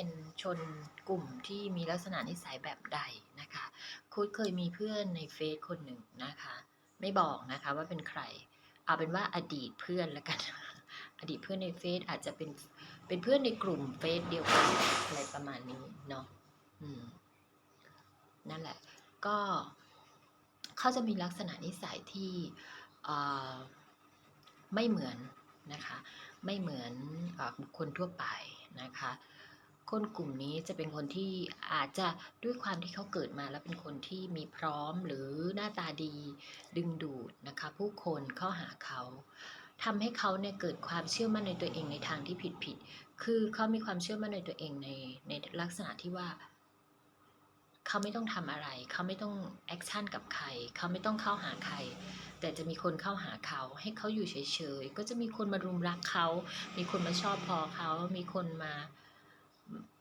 เป็นชนกลุ่มที่มีลักษณะนิสัยแบบใดนะคะค้ดเคยมีเพื่อนในเฟซคนหนึ่งนะคะ ไม่บอกนะคะว่าเป็นใคร เอาเป็นว่าอดีตเพื่อนแล้วกัน อดีตเพื่อนในเฟซอาจจะเป็นเป็นเพื่อนในกลุ่มเฟซเดียวกันอะไรประมาณนี้เนาะอืมนั่นแหละ ก็เขาจะมีลักษณะนิสัยที่ไม่เหมือนนะคะ ไม่เหมือนบุคคลทั่วไปนะคะ คนกลุ่มนี้จะเป็นคนที่อาจจะด้วยความที่เขาเกิดมาแล้วเป็นคนที่มีพร้อมหรือหน้าตาดีดึงดูดนะคะ ผู้คนเข้าหาเขาทำให้เขาเนี่ยเกิดความเชื่อมั่นในตัวเองในทางที่ผิดผิด คือเขามีความเชื่อมั่นในตัวเองในในลักษณะที่ว่าเขาไม่ต้องทำอะไร เขาไม่ต้องแอคชั่นกับใคร เขาไม่ต้องเข้าหาใคร แต่จะมีคนเข้าหาเขา ให้เขาอยู่เฉยๆ ก็จะมีคนมารุมรักเขา มีคนมาชอบพอเขา มีคนมา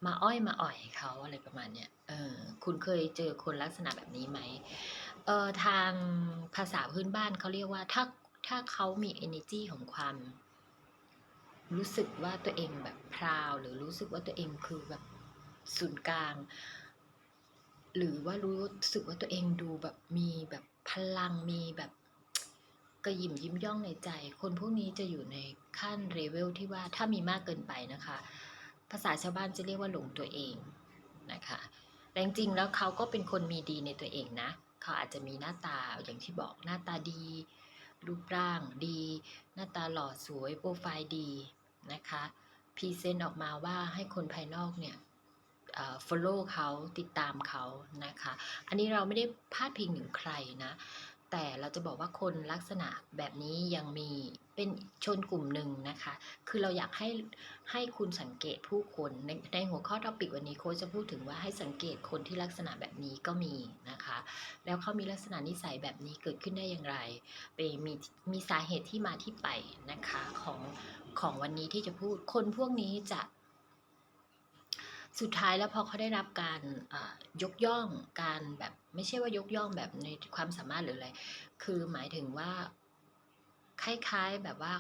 มาอ้อยมาอ่อยเขาอะไรประมาณเนี้ยเออคุณเคยเจอคนลักษณะแบบนี้ไหมเออทางภาษาพื้นบ้านเขาเรียกว่าถ้าถ้าเขามี energy ของความ รู้สึกว่าตัวเองแบบพราว หรือรู้สึกว่าตัวเองคือแบบศูนย์กลาง หรือว่ารู้สึกว่าตัวเองดูแบบมีแบบพลังมีแบบกระยิมยิ้มย่องในใจ คนพวกนี้จะอยู่ในขั้นเลเวลที่ว่าถ้ามีมากเกินไปนะคะ ภาษาชาวบ้านจะเรียกว่าหลงตัวเองนะคะแต่จริงๆแล้วเขาก็เป็นคนมีดีในตัวเองนะเขาอาจจะมีหน้าตาอย่างที่บอกหน้าตาดี รูปร่างดี หน้าตาหล่อสวยโปรไฟล์ดีนะคะพรีเซนต์ออกมาว่าให้คนภายนอกเนี่ยเอ่อ follow เขาติดตามเขานะคะ อันนี้เราไม่ได้พาดพิงถึงใครนะ แต่เราจะบอกว่าคนลักษณะแบบนี้ยังมีเป็นชนกลุ่มหนึ่งนะคะ คือเราอยากให้ให้คุณสังเกตผู้คนในในหัวข้อท็อปิกวันนี้โค้ชจะพูดถึงว่าให้สังเกตคนที่ลักษณะแบบนี้ก็มีนะคะ แล้วเขามีลักษณะนิสัยแบบนี้เกิดขึ้นได้อย่างไรไปมีมีสาเหตุที่มาที่ไปนะคะของของวันนี้ที่จะพูดคนพวกนี้จะ สุดท้ายแล้วพอเขาได้รับการยกย่องการแบบไม่ใช่ว่ายกย่องแบบในความสามารถหรืออะไร คือหมายถึงว่าคล้ายๆแบบว่า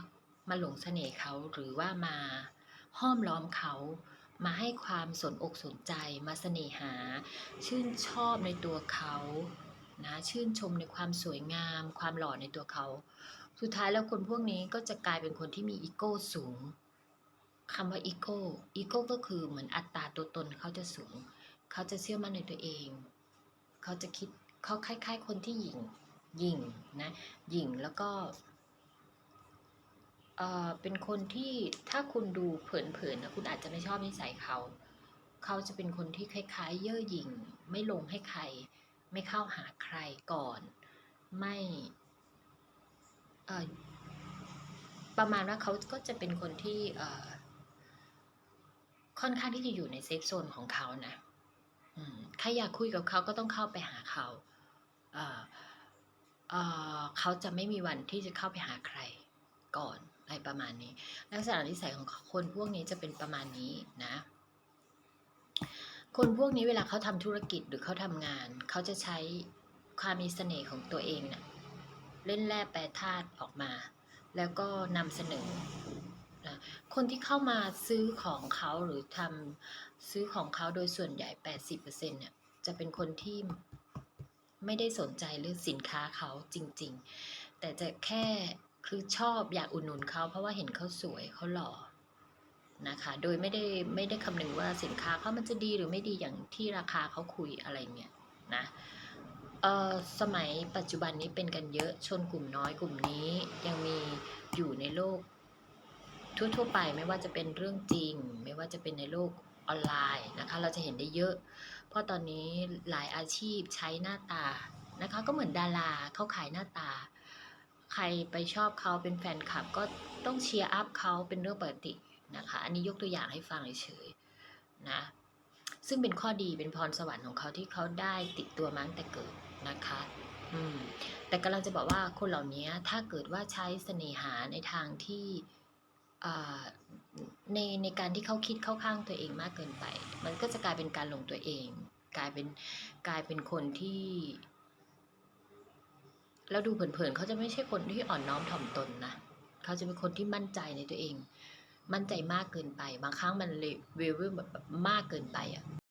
มาหลงเสน่ห์เขาหรือว่ามาห้อมล้อมเขามาให้ความสนอกสนใจมาเสน่หา ชื่นชอบในตัวเขานะชื่นชมในความสวยงาม ความหล่อในตัวเขา สุดท้ายแล้วคนพวกนี้ก็จะกลายเป็นคนที่มีอีโก้สูง คำว่าอีโก้อีโก้ก็คือเหมือนอัตราตัวตนเขาจะสูง เขาจะเชื่อมั่นในตัวเอง เขาจะคิดเขาคล้าย ๆ คนที่หยิ่งหยิ่งนะหยิ่งแล้วก็เออเป็นคนที่ถ้าคุณดูเผินๆนะคุณอาจจะไม่ชอบนิสัยเขา เขาจะเป็นคนที่คล้ายๆ เย่อหยิ่ง ไม่ลงให้ใคร ไม่เข้าหาใครก่อน ไม่เออประมาณว่าเขาก็จะเป็นคนที่เออ ค่อนข้างที่จะอยู่ในเซฟโซนของเขานะใครอยากคุยกับเขาก็ต้องเข้าไปหาเขาเเเขาจะไม่มีวันที่จะเข้าไปหาใครก่อนอะไรประมาณนี้ ลักษณะนิสัยของคนพวกนี้จะเป็นประมาณนี้นะ คนพวกนี้เวลาเขาทำธุรกิจหรือเขาทำงาน เขาจะใช้ความมีเสน่ห์ของตัวเองเนะ่ยเล่นแร่แปรธาตุออกมา แล้วก็นำเสนอ คนที่เข้ามาซื้อของเขาหรือทำซื้อของเขาโดยส่วนใหญ่ 80%เนี่ยจะเป็นคนที่ไม่ได้สนใจเรื่องสินค้าเขาจริง ๆ แต่จะแค่คือชอบอยากอุดหนุนเขาเพราะว่าเห็นเขาสวยเขาหล่อนะคะ โดยไม่ได้ไม่ได้คำนึงว่าสินค้าเขามันจะดีหรือไม่ดีอย่างที่ราคาเขาคุยอะไรเงี้ยนะเอ่อสมัยปัจจุบันนี้เป็นกันเยอะชนกลุ่มน้อยกลุ่มนี้ยังมีอยู่ในโลก ทั่วๆไปไม่ว่าจะเป็นเรื่องจริง ไม่ว่าจะเป็นในโลกออนไลน์นะคะ เราจะเห็นได้เยอะ เพราะตอนนี้หลายอาชีพใช้หน้าตานะคะ ก็เหมือนดาราเขาขายหน้าตา ใครไปชอบเขาเป็นแฟนคลับ ก็ต้องเชียร์อัพเขาเป็นเรื่องปกตินะคะ อันนี้ยกตัวอย่างให้ฟังเฉยๆนะซึ่งเป็นข้อดีเป็นพรสวรรค์ของเขาที่เขาได้ติดตัวมาตั้งแต่เกิดนะคะอืมแต่กำลังจะบอกว่าคนเหล่านี้ถ้าเกิดว่าใช้เสน่หาในทางที่ ในในการที่เขาคิดเข้าข้างตัวเองมากเกินไป มันก็จะกลายเป็นการหลงตัวเอง กลายเป็นกลายเป็นคนที่แล้วดูเผินๆเขาจะไม่ใช่คนที่อ่อนน้อมถ่อมตนนะเขาจะเป็นคนที่มั่นใจในตัวเอง มั่นใจมากเกินไป บางครั้งมันเลเวลแบบมากเกินไปอะ